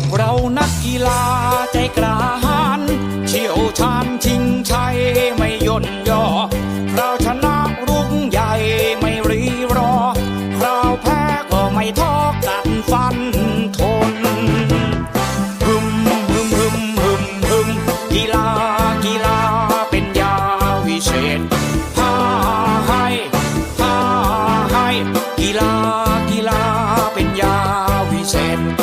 กเรานักกีฬาใจกล้าหาญเชี่ยวชาญชิงชัยไม่ย่นย่อเราชนะรุ่งใหญ่ไม่รีรอคราวแพ้ก็ไม่ท้อกัดฟันทนฮึมฮึมฮึมฮึมกีฬากีฬาเป็นยาวิเศษพาให้พาให้กีฬากีฬาเป็นยาวิเศษแก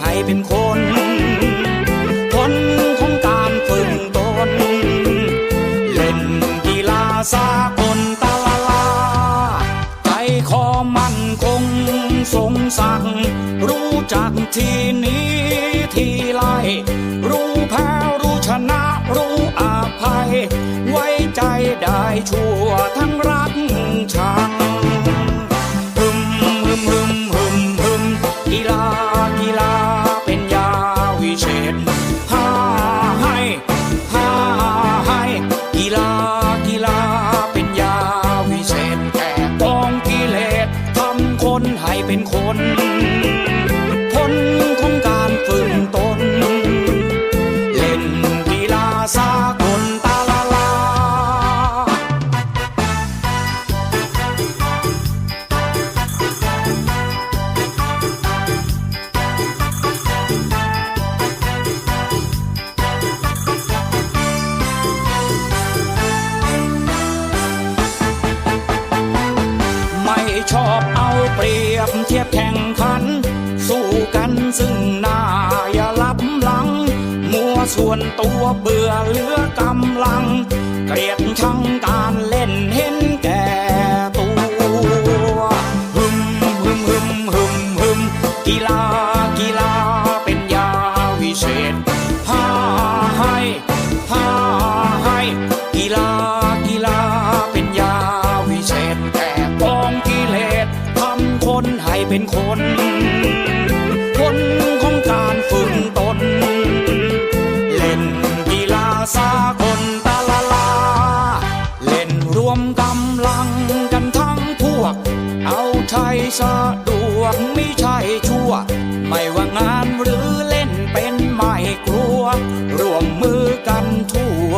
ให้เป็นคนผลของการฝึกตน เล่นกีฬาสากลตาลาลาใจคอมั่นคงสงสังรู้จักที่นี้ที่ไลรู้แพ้รู้ชนะรู้อาภัย ไว้ใจได้ชั่วทั้งรักชังำคนให้เป็นคน ชอบเอาเปรียบเทียบแข่งขัน สู้กันซึ่งหน้าอย่าลับหลัง มัวส่วนตัวเบื่อเหลือกำลัง เกลียดชังการ เป็นคนผลของการฝึกตน เล่นกีฬาสากลตาลาลา เล่นรวมกำลังกันทั้งพวก เอาใช้สะดวกไม่ใช่ชั่ว ไม่ว่างานหรือเล่นเป็นไม่กลัว ร่วมมือกันทั่ว